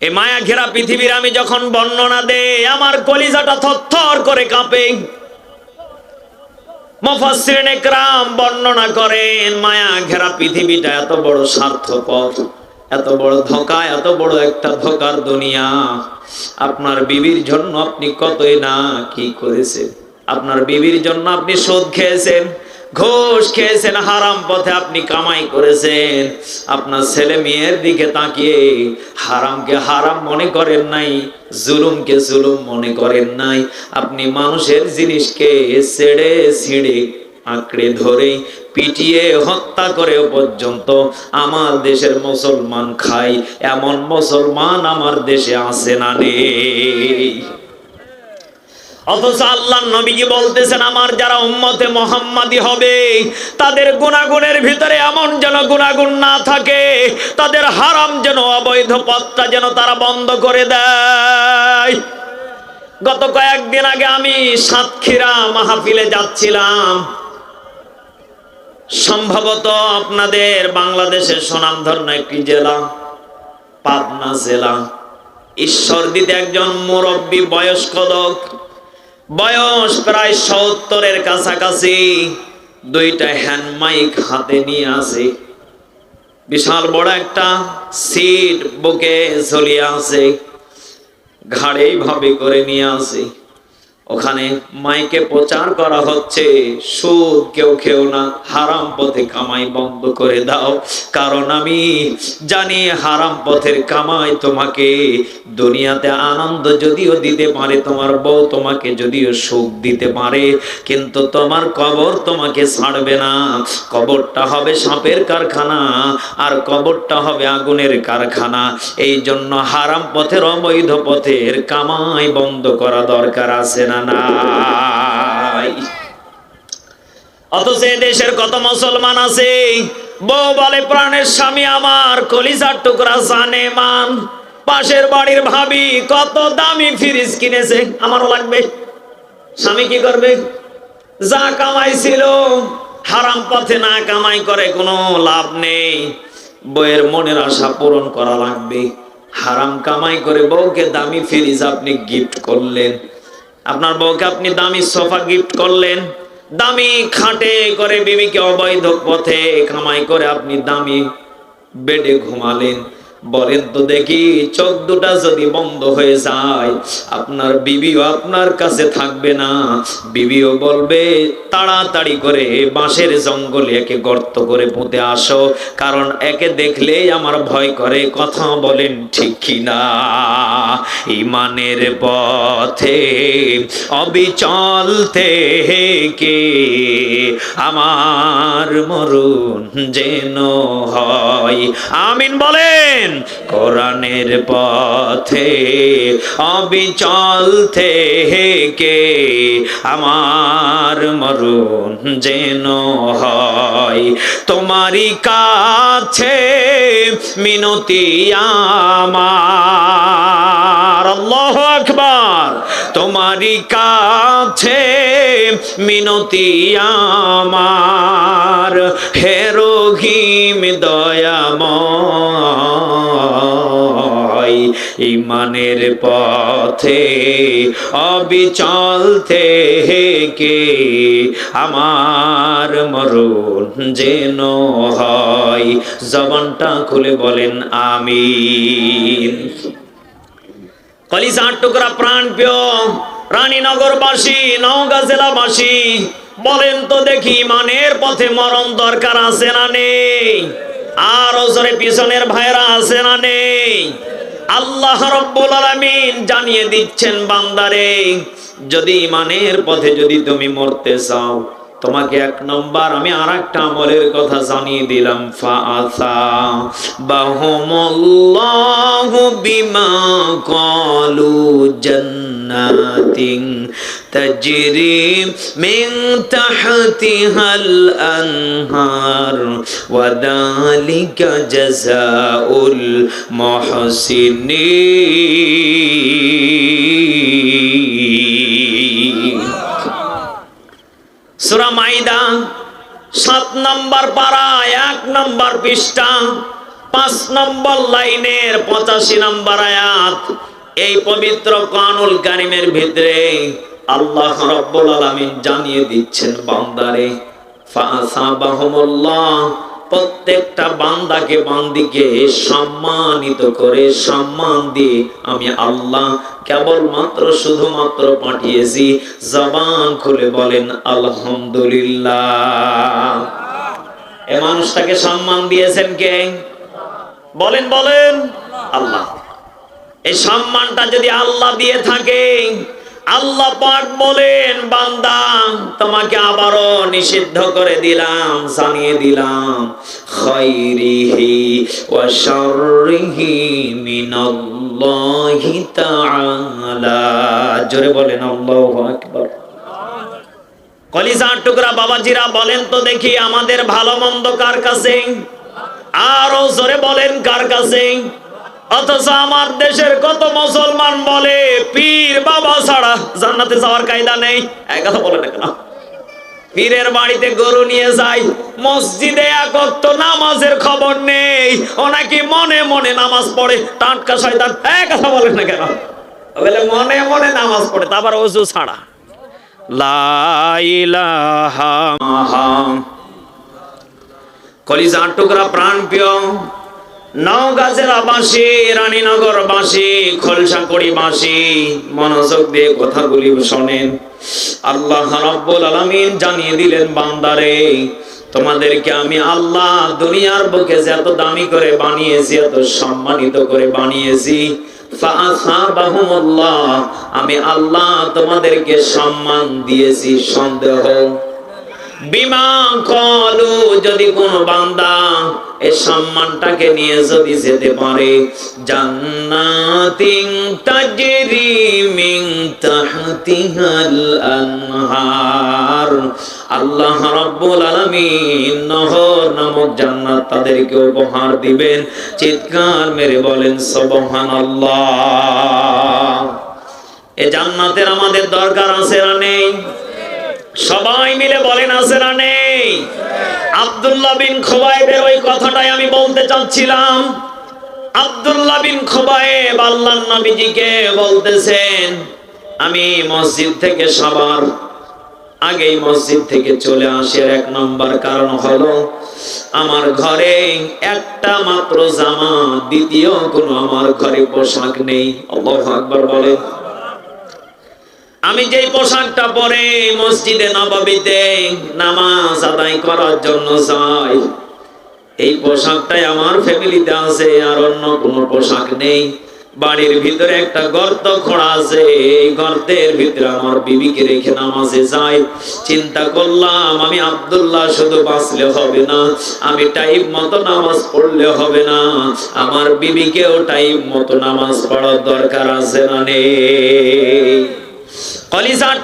এ মায়া ঘেরা পৃথিবীর আমি যখন বর্ণনা দে আমার কলিজাটা থরথর করে কাঁপে। বর্ণনা করেন, মায়া ঘেরা পৃথিবীটা এত বড় স্বার্থপর, এত বড় ধোকা, এত বড় একটা ধোকার দুনিয়া। আপনার বিবির জন্য আপনি কতই না কি করেছেন? আপনার বিবির জন্য আপনি শোধ খেয়েছেন ঘোষ খেয়েছেন, হারাম পথে আপনি কামাই করেছেন। আপনার ছেলে মেয়ের দিকে তাকিয়ে হারামকে হারাম মনে করেন নাই, জুলুমকে জুলুম মনে করেন নাই। আপনি মানুষের জিনিসকে ছেড়ে ছিঁড়ে আঁকড়ে ধরে পিটিয়ে হত্যা করে পর্যন্ত আমার দেশের মুসলমান খাই, এমন মুসলমান আমার দেশে আছে না নেই। অথচ আল্লাহ নবীজি বলতেছেন, আমার যারা উম্মতে মোহাম্মদী হবে, তাদের গুণাগুণের ভিতরে এমন যেন গুণাগুণ না থাকে, তাদের হারাম যেন অবৈধ পথটা যেন তারা বন্ধ করে দেয়। গত কয়েকদিন আগে আমি সাতক্ষীরা মাহফিলে যাচ্ছিলাম। সম্ভবত আপনাদের বাংলাদেশের সুনামধন্য একটি জেলা, পাবনা জেলা। ঈশ্বরদীতে একজন মুরব্বী বয়স্ক লোক বয়স প্রায় সত্তরের কাছাকাছি। দুইটা হ্যান্ড মাইক হাতে নিয়ে আছে বিশাল বড় একটা সিট বুকে ঝুলিয়ে আছে ঘাড়ে ভাবে করে নিয়ে আসে। ওখানে মাইকে প্রচার করা হচ্ছে, সুদ কেউ খেও না, হারাম পথে কামাই বন্ধ করে দাও। কারণ আমি জানি হারাম পথের কামাই তোমাকে, দুনিয়াতে আনন্দ যদিও দিতে পারে, তোমার বউ তোমাকে যদিও সুখ দিতে পারে, কিন্তু তোমার কবর তোমাকে ছাড়বে না। কবরটা হবে সাপের কারখানা, আর কবরটা হবে আগুনের কারখানা। এই জন্য হারাম পথের অবৈধ পথের কামাই বন্ধ করা দরকার আছে না। নাই অথচ দেশের কত মুসলমান আছে? বউ বলে, প্রাণের স্বামী আমার, কলিজার টুকরা জানে মান। পাশের বাড়ির ভাবি কত দামি ফ্রিজ কিনেছে, আমারও লাগবে। স্বামী কি করবে? যা হারাম পথে না কামাই করে কোনো লাভ নেই। বইয়ের মনের আশা পূরণ করা লাগবে। হারাম কামাই করে বউকে দামি ফ্রিজ আপনি গিফট করলেন। আপনার বউকে আপনি দামি সোফা গিফট করলেন, দামি খাটে করে বিবিকে অবৈধ পথে কামাই করে আপনি দামি বেডে ঘুমালেন। বলেন তো দেখি, চোখ দুটা যদি বন্ধ হয়ে যায়, আপনার বিবিও আপনার কাছে থাকবে না। বিবিও বলবে, তাড়াতাড়ি করে বাঁশের জঙ্গলে একে গর্ত করে পুঁতে আসো, কারণ একে দেখলেই আমার ভয় করে, কথা বলেন ঠিক কিনা? ইমানের পথে অবিচল থেকে আমার মরুন যেন হয়। আমিন বলেন। কোরআনের পথে অবিচল থেকে আমার মরুন যেন হয়। তোমারই কাছে মিনতি আমার। আল্লাহ আকবার। তোমারই কাছে মিনতি আমার। হে রহিম ইমানের পথে অবিচল থেকে আমার মরণ যেন হয়। জবানটা খুলে বলেন, আমিন। কলিজার টুকরা প্রাণ প্রিয়, রানীনগরবাসী, নওগাঁ জেলাবাসী, বলেন তো দেখি মানের পথে মরণ দরকার আছে না নেই? আর ওজরে পিছনের ভাইরা আছে না নেই? আল্লাহ রব্বুল আলামিন জানিয়ে দিচ্ছেন, বান্দারে, যদি ইমানের পথে যদি তুমি মরতে চাও, তোমাকে এক নম্বর আমি আর একটা আমলের কথা জানিয়ে দিলাম বাহুমুল্লাহু বিমা কালু জান্নাতিন। মিন তাহতিহাল আনহার ওয়া যালিকা জাযাউল মুহসিনিন সুরা মাইদা সাত নম্বর পারা এক নম্বর পৃষ্ঠা পাঁচ নম্বর লাইনের পঁচাশি নম্বর আয়াত এই পবিত্র কানুল কারিমের ভিতরে আল্লাহ রব্বুল আলামিন জানিয়ে দিচ্ছেন বান্দারে ফাসাবাহুমুল্লাহ প্রত্যেকটা বান্দাকে বান্দিকে সম্মানিত করে সম্মান দিয়ে আমি আল্লাহ কেবলমাত্র শুধুমাত্র পাঠিয়েছি। জবান খুলে বলেন, আলহামদুলিল্লাহ। এ মানুষটাকে সম্মান দিয়েছেন কে? বলেন বলেন। আল্লাহ। এই সম্মানটা যদি আল্লাহ দিয়ে থাকে আল্লাহ পাক বলেন, বান্দা, তোমাকে আবারও নিষিদ্ধ করে দিলাম, জানিয়ে দিলাম। খাইরিহি ওয়া মিনাল্লাহি তাআলা। জোরে বলেন, আল্লাহু আকবার। কলিজার টুকরা বাবাজিরা বলেন তো দেখি, আমাদের ভালো মন্দ কার কাছে? আরও জোরে বলেন, কার কাছে? অথচ আমার দেশের কত মুসলমান বলে, পীর বাবা ছাড়া জান্নাতে যাওয়ার কায়দা নেই। এক কথা বলে না কেন? পীরের বাড়িতে গরু নিয়ে যাই, মসজিদে এক ওয়াক্ত নামাজের খবর নেই, ও নাকি মনে মনে নামাজ পড়ে, টাটকা শয়তান। এক কথা বলেন না কেন? বলে, মনে মনে নামাজ পড়ে তারপর অজু ছাড়া। কলিজার টুকরা প্রাণ প্রিয় রানীনগর মনোযোগ দিয়ে কথাগুলি শোনেন। আল্লাহ রাব্বুল জানিয়ে দিলেন, বান্দারে, তোমাদেরকে আমি আল্লাহ দুনিয়ার বুকে এত দামি করে বানিয়েছি, এত সম্মানিত করে বানিয়েছি। আমি আল্লাহ তোমাদেরকে সম্মান দিয়েছি, সন্দেহ বিমা কলু যদি কোন বান্দা এই সম্মানটাকে নিয়ে যদি যেতে পারে আল্লাহ রাব্বুল আলামিন নহর নামক জান্নাত তাদেরকে উপহার দিবেন। চিৎকার মেরে বলেন, সুবহানাল্লাহ। এ জান্নাতের আমাদের দরকার আছে না নেই? সবাই মিলে বলেন আছে না নেই। আব্দুল্লাহ বিন খোবাইবের ওই কথাটাই আমি বলতে চাচ্ছিলাম। আব্দুল্লাহ বিন খোবাইব আল্লাহ নবীজিকে বলতেছেন, আমি মসজিদ থেকে সবার আগেই মসজিদ থেকে চলে আসে। এক নম্বর কারণ হলো, আমার ঘরে একটা মাত্র জামা, দ্বিতীয় কোনো আমার ঘরে পোশাক নেই। আল্লাহু আকবার বলে আমি যেই পোশাকটা পরে মসজিদে নবাবিতে নামাজ আদায় করার জন্য যাই, এই পোশাকটাই আমার ফ্যামিলিতে আছে আর অন্য কোনো পোশাক নেই। বাড়ির ভিতরে একটা গর্ত খোঁড়া আছে, এই গর্তের ভিতরে আমার বিবিকে রেখে নামাজে যাই। চিন্তা করলাম, আমি আব্দুল্লাহ শুধু বাঁচলে হবে না, আমি টাইম মতো নামাজ পড়লে হবে না। আমার বিবিকেও টাইম মতো নামাজ পড়ার দরকার আছে না নেই। কলিজার